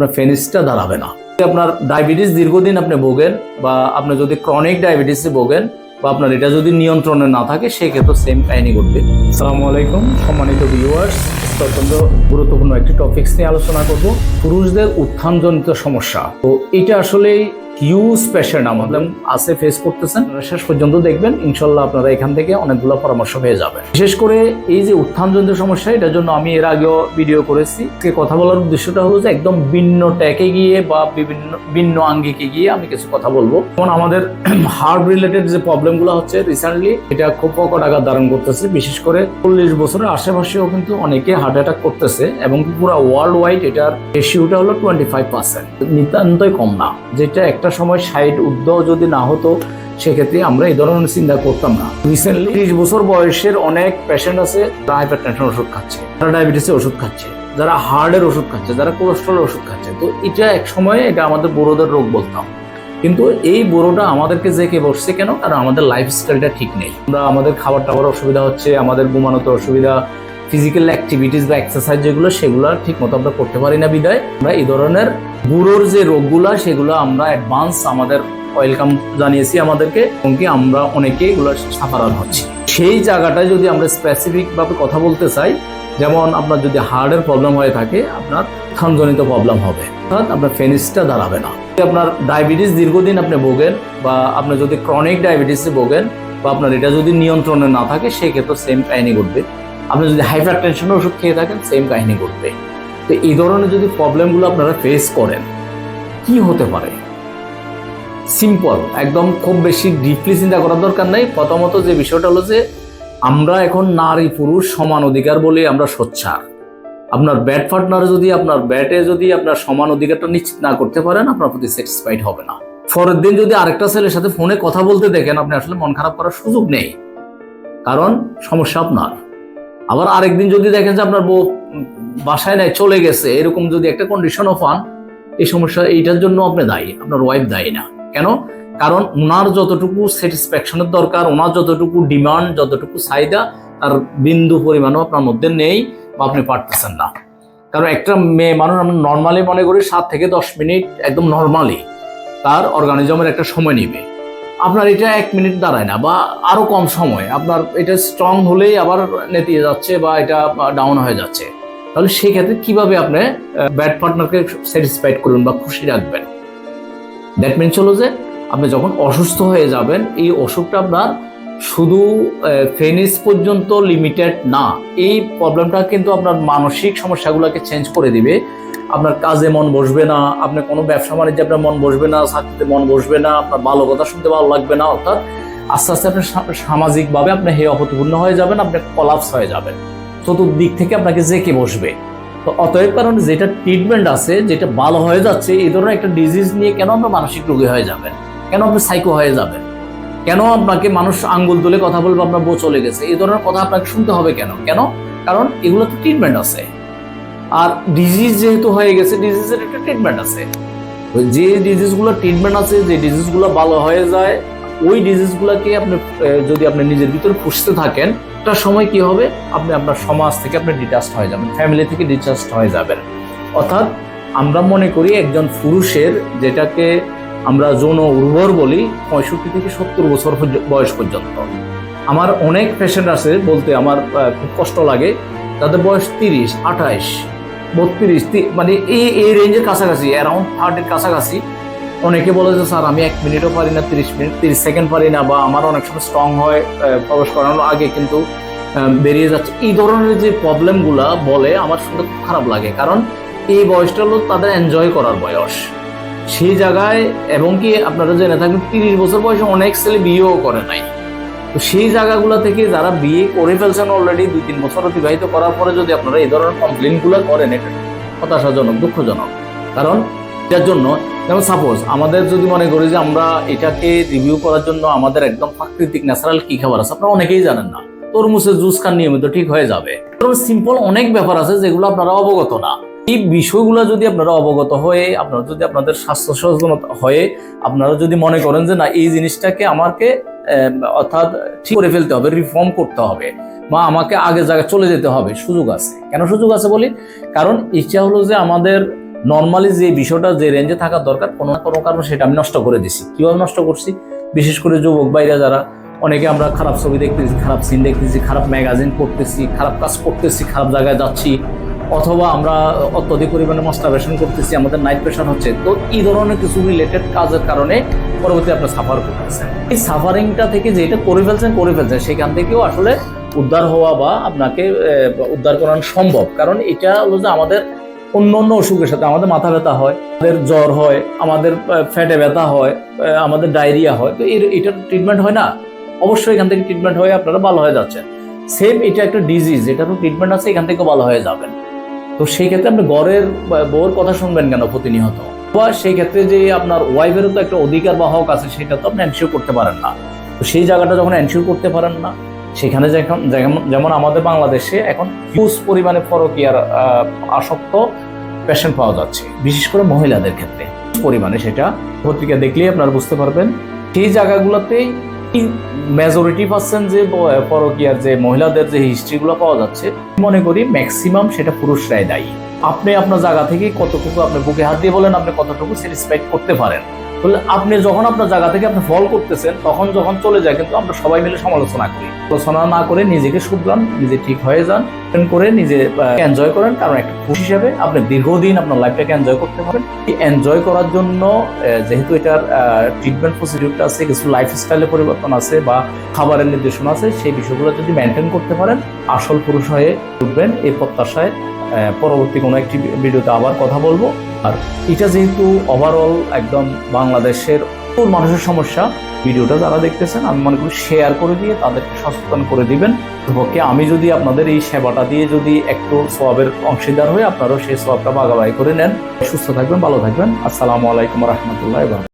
আপনার ফেনিসটা দাঁড়াবে না। আপনার ডায়াবেটিস দীর্ঘদিন আপনি ভোগেন বা আপনি যদি ক্রনিক ডায়াবেটিসে ভোগেন বা আপনার এটা যদি নিয়ন্ত্রণে না থাকে, সেক্ষেত্রে সেম কাহিনী ঘটবে। সালামু আলাইকুম, সম্মানিত ভিউয়ার্স অত্যন্ত গুরুত্বপূর্ণ একটি টপিক্স নিয়ে আলোচনা করব। পুরুষদের উত্থানজনিত সমস্যা। তো এটা আসলেই হিউজ পেশেন্ট আমাদের আছে ফেস করতেছেন, শেষ পর্যন্ত দেখবেন, ইনশাল্লাহ আপনারা এখান থেকে অনেকগুলো পরামর্শ পেয়ে যাবেন। বিশেষ করে এই যে উত্থানজনিত সমস্যা, এটার জন্য আমি এর আগেও ভিডিও করেছি। কথা বলার উদ্দেশ্যটা হলো যে একদম ভিন্ন ট্যাকে গিয়ে বা বিভিন্ন, ভিন্ন আঙ্গিকে গিয়ে আমি কিছু কথা বলব। যেমন আমাদের হার্ট রিলেটেড যে প্রবলেমগুলো হচ্ছে রিসেন্টলি এটা খুব প্রকট আঘাত ধারণ করতেছে। বিশেষ করে চল্লিশ বছরের আশেপাশেও কিন্তু অনেকে হার্ট অ্যাটাক করতেছে এবং পুরো ওয়ার্ল্ড ওয়াইড এটার রেশিওটা হলো টোয়েন্টি ফাইভ পার্সেন্ট নিতান্তই কম না। যেটা একটা সময় সাইড উদ্যোগ যদি না হতো, সেক্ষেত্রে আমরা এই ধরনের চিন্তা করতাম না। রিসেন্টলি ত্রিশ বছর বয়সের অনেক পেশেন্ট আছে যারা হাইপার টেনশন ওষুধ খাচ্ছে যারা ডায়াবেটিসের ওষুধ খাচ্ছে, যারা হার্টের ওষুধ খাচ্ছে, যারা কোলেস্ট্রলের ওষুধ খাচ্ছে। তো এটা এক সময় এটা আমাদের বড়োদের রোগ বলতাম। কিন্তু এই বড়োটা আমাদেরকে জেকে বসছে কেন? কারণ আমাদের লাইফস্টাইলটা ঠিক নেই। আমরা আমাদের খাবার টাবার অসুবিধা হচ্ছে, আমাদের ঘুমানোতে অসুবিধা ফিজিক্যাল অ্যাক্টিভিটিস বা এক্সারসাইজ যেগুলো, সেগুলো ঠিক মতো আমরা করতে পারি না বিদায়। আমরা এই ধরনের বুড়োর যে রোগগুলো, সেগুলো আমরা অ্যাডভান্স আমাদের ওয়েলকাম জানিয়েছি আমাদেরকে, এবং কি আমরা অনেকে এগুলো সাফারান হচ্ছি। সেই জায়গাটায় যদি আমরা স্পেসিফিকভাবে কথা বলতে চাই, যেমন আপনার যদি হার্টের প্রবলেম হয়ে থাকে, আপনার খানজনিত প্রবলেম হবে। অর্থাৎ আপনার ফেনিসটা দাঁড়াবে না। আপনার ডায়াবেটিস দীর্ঘদিন আপনি ভোগেন, বা আপনি যদি ক্রনিক ডায়াবেটিসে ভোগেন, বা আপনার এটা যদি নিয়ন্ত্রণে না থাকে, সেক্ষেত্রে সেম কাহিনী ঘটবে। আপনি যদি হাইপার টেনশনের ওষুধ খেয়ে থাকেন সেম কাহিনী ঘটবে। তো এই ধরনের যদি প্রবলেমগুলো আপনারা ফেস করেন, কি হতে পারে? সিম্পল একদম খুব বেশি ডিপলি চিন্তা করার দরকার নাই। প্রথমত যে বিষয়টা হলো যে, আমরা এখন নারী পুরুষ সমান অধিকার বলে আমরা সোচ্চার। আপনার ব্যাট পার্টনার যদি, আপনার ব্যাটে যদি আপনার সমান অধিকারটা নিশ্চিত না করতে পারেন, আপনার প্রতি স্যাটিসফাইড হবে না। পরের দিন যদি আরেকটা ছেলের সাথে ফোনে কথা বলতে দেখেন, আপনি আসলে মন খারাপ করার সুযোগ নেই। কারণ সমস্যা আপনার। আবার আরেকদিন যদি দেখেন যে আপনার বউ বাসায় নেয় চলে গেছে, এরকম যদি একটা কন্ডিশনও পান এই সমস্যা, এইটার জন্য আপনি দায়ী, আপনার ওয়াইফ দায়ী না। কেন? কারণ ওনার যতটুকু স্যাটিসফ্যাকশনের দরকার ওনার যতটুকু ডিমান্ড যতটুকু চাহিদা, তার বিন্দু পরিমাণও আপনার মধ্যে নেই বা আপনি পারতেছেন না। কারণ একটা মেয়ে মানুষ আমরা নর্মালি মনে করি সাত থেকে দশ মিনিট একদম নর্মালি তার অর্গানিজমের একটা সময় নিবে। আপনার এটা এক মিনিট দাঁড়ায় না, বা আরও কম সময়। আপনার এটা স্ট্রং হলেই আবার নেতিয়ে যাচ্ছে বা এটা ডাউন হয়ে যাচ্ছে। তাহলে সেই ক্ষেত্রে কীভাবে আপনি ব্যাড পার্টনারকে স্যাটিসফাইড করবেন বা খুশি রাখবেন? দ্যাট মিনস হলো যে, আপনি যখন অসুস্থ হয়ে যাবেন, এই অসুখটা আপনার শুধু ফেনিস পর্যন্ত লিমিটেড না, এই প্রবলেমটা কিন্তু আপনার মানসিক সমস্যাগুলোকে চেঞ্জ করে দিবে। আপনার কাজে মন বসবে না, আপনার কোনো ব্যবসা বাণিজ্যে আপনার মন বসবে না, চাকরিতে মন বসবে না, আপনার ভালো কথা শুনতে ভালো লাগবে না, অর্থাৎ আস্তে আস্তে আপনি সামাজিকভাবে আপনি হে অপতিপূর্ণ হয়ে যাবেন, আপনি কলাপস হয়ে যাবেন। চতুর্দিক থেকে আপনাকে জেকে বসবে। তো অতএব কারণ যেটা ট্রিটমেন্ট আছে, যেটা ভালো হয়ে যাচ্ছে, এই ধরনের একটা ডিজিজ নিয়ে কেন আপনার মানসিক রোগী হয়ে যাবেন? কেন আপনি সাইকো হয়ে যাবেন? কেন আপনাকে মানুষ আঙ্গুল তুলে কথা বলবে? আপনার বউ চলে গেছে। এই ধরনের কথা আপনাকে শুনতে হবে কেন? কেন? কারণ এগুলো তো ট্রিটমেন্ট আছে। আর ডিজিজ যেহেতু হয়ে গেছে ডিজিজের একটা ট্রিটমেন্ট আছে। যে ডিজিজগুলো ট্রিটমেন্ট আছে, যে ডিজিজগুলো ভালো হয়ে যায়, ওই ডিজিজগুলোকে আপনি যদি আপনি নিজের ভিতরে পুষতে থাকেন একটা সময় কি হবে? আপনি আপনার সমাজ থেকে আপনি ডিটাচড হয়ে যাবেন। ফ্যামিলি থেকে ডিটাচড হয়ে যাবেন। অর্থাৎ আমরা মনে করি একজন পুরুষের যেটাকে আমরা যৌন উর্বর বলি পঁয়ষট্টি থেকে সত্তর বছর বয়স পর্যন্ত। আমার অনেক পেশেন্ট আছে বলতে আমার খুব কষ্ট লাগে। তাদের বয়স তিরিশ, আঠাইশ, বত্রিশ মানে এই এই রেঞ্জের কাছাকাছি অ্যারাউন্ড থার্টির কাছাকাছি। অনেকে বলে যে, স্যার, আমি এক মিনিটও পারি না, তিরিশ মিনিট তিরিশ সেকেন্ড পারি না বা আমার অনেক সময় স্ট্রং হয় প্রবেশ করানোর আগে কিন্তু বেরিয়ে যাচ্ছে। এই ধরনের যে প্রবলেমগুলা বলে, আমার খুব খারাপ লাগে। কারণ এই বয়সটা হলো তাদের এনজয় করার বয়স। সেই জায়গায় এবং কি আপনারা জেনে থাকবেন তিরিশ বছর বয়সে অনেক ছেলে বিয়েও করে নাই। তো সেই জায়গাগুলো থেকে যারা বিয়ে করে ফেলছেন অলরেডি দুই তিন বছর অতিবাহিত করার পরে যদি আপনারা এই ধরনের কমপ্লেনগুলো করেন, এটা হতাশাজনক, দুঃখজনক। কারণ এটার জন্য, যেমন সাপোজ আমাদের যদি মনে করি যে আমরা এটাকে রিভিউ করার জন্য আমাদের একদম প্রাকৃতিক ন্যাচারাল কি খাবার আছে, আপনারা অনেকেই জানেন না। তরমুজের জুস খান নিয়মিত ঠিক হয়ে যাবে। সিম্পল অনেক ব্যাপার আছে যেগুলো আপনারা অবগত না। এই বিষয়গুলো যদি আপনারা অবগত হয়ে, আপনারা যদি আপনাদের স্বাস্থ্য সচেতনতা হয়ে, আপনারা যদি মনে করেন যে না, এই জিনিসটাকে আমাকে অর্থাৎ ঠিক করে ফেলতে হবে রিফর্ম করতে হবে, বা আমাকে আগে জায়গায় চলে যেতে হবে, সুযোগ আছে। কেন সুযোগ আছে বলি? কারণ ইচ্ছা হলো যে আমাদের নর্মালি যে বিষয়টা, যে রেঞ্জে থাকার দরকার, কোনো না কোনো কারণে সেটা আমি নষ্ট করে দিছি। কীভাবে নষ্ট করছি? বিশেষ করে যুবক বাইরা যারা, অনেকে আমরা খারাপ ছবি দেখতেছি, খারাপ সিন দেখতেছি, খারাপ ম্যাগাজিন পড়তেছি, খারাপ কাজ করতেছি, খারাপ জায়গায় যাচ্ছি অথবা আমরা অত্যধিক পরিমাণে মাস্টারবেশন করতেছি, আমাদের নাইট প্রেশার হচ্ছে, তো এই ধরনের কিছু রিলেটেড কাজের কারণে পরবর্তী আপনার সাফার করতেছেন। এই সাফারিংটা থেকে যেটা করে ফেলছেন করে ফেলছেন, সেখান থেকেও আসলে উদ্ধার হওয়া বা আপনাকে উদ্ধার করানো সম্ভব। কারণ এটা হলো যে আমাদের অন্য অন্য অসুখের সাথে আমাদের মাথা ব্যথা হয়, আমাদের জ্বর হয়, আমাদের ফ্যাটে ব্যথা হয় আমাদের ডায়রিয়া হয়, তো এর, এটার ট্রিটমেন্ট হয় না। অবশ্যই এখান থেকে ট্রিটমেন্ট হয়ে আপনারা ভালো হয়ে যাচ্ছেন। সেম এটা একটা ডিজিজ এটারও ট্রিটমেন্ট আছে, এখান থেকেও ভালো হয়ে যাবেন। তো সেই ক্ষেত্রে আপনি বা বউর কথা শুনবেন কেন প্রতিনিয়ত? বা সেই ক্ষেত্রে যে আপনার ওয়াইফেরও তো একটা অধিকার বা হক আছে সেটা তো আপনি এনশিওর করতে পারেন না। তো সেই জায়গাটা যখন এনশিওর করতে পারেন না সেখানে যেমন- যেমন আমাদের বাংলাদেশে এখন হিউজ পরিমাণে পরকীয়ার আহ, আসক্ত পেশেন্ট পাওয়া যাচ্ছে বিশেষ করে মহিলাদের ক্ষেত্রে। পরিমাণে সেটা। পত্রিকা দেখলেই আপনারা বুঝতে পারবেন সেই জায়গাগুলোতেই মেজরিটি পাচ্ছেন যে পরকিয়ার যে মহিলাদের যে হিস্ট্রিগুলো পাওয়া যাচ্ছে, মনে করি ম্যাক্সিমাম সেটা পুরুষরাই দায়ী। আপনি আপনার জায়গা থেকে কতটুকু আপনি বুকে হাত দিয়ে বলেন, আপনি কতটুকু স্যাটিসফাইড করতে পারেন। তাহলে আপনি যখন আপনার জায়গা থেকে আপনি ফল করতেছেন, তখন যখন চলে যায়, কিন্তু আমরা সবাই মিলে সমালোচনা করি। আলোচনা না করে নিজেকে শুধরান, নিজে ঠিক হয়ে যান। করে নিজে এনজয় করেন। কারণ একটা খুশি হিসাবে আপনি দীর্ঘদিন আপনার লাইফটাকে এনজয় করতে পারেন এনজয় করার জন্য যেহেতু এটার ট্রিটমেন্ট প্রসিডিউরটা আছে, কিছু লাইফস্টাইলে পরিবর্তন আছে বা খাবারের নির্দেশনা আছে, সেই বিষয়গুলো যদি মেনটেন করতে পারেন, আসল পুরুষ হয়ে উঠবেন এই প্রত্যাশায়। পরবর্তী কোনো একটি ভিডিওতে আবার কথা বলব। আর এটা যেহেতু ওভারঅল একদম বাংলাদেশের মানুষের সমস্যা ভিডিওটা যারা দেখতেছেন, আমি মনে করি শেয়ার করে দিয়ে তাদেরকে সচেতন করে দিবেন। পক্ষে আমি যদি আপনাদের এই সেবাটা দিয়ে যদি একটু সবাবের অংশীদার হয়ে আপনারাও সেই সোয়াবটা ভাগাভাগি করে নেন। সুস্থ থাকবেন, ভালো থাকবেন। আসসালামু আলাইকুম রহমতুল্লাহ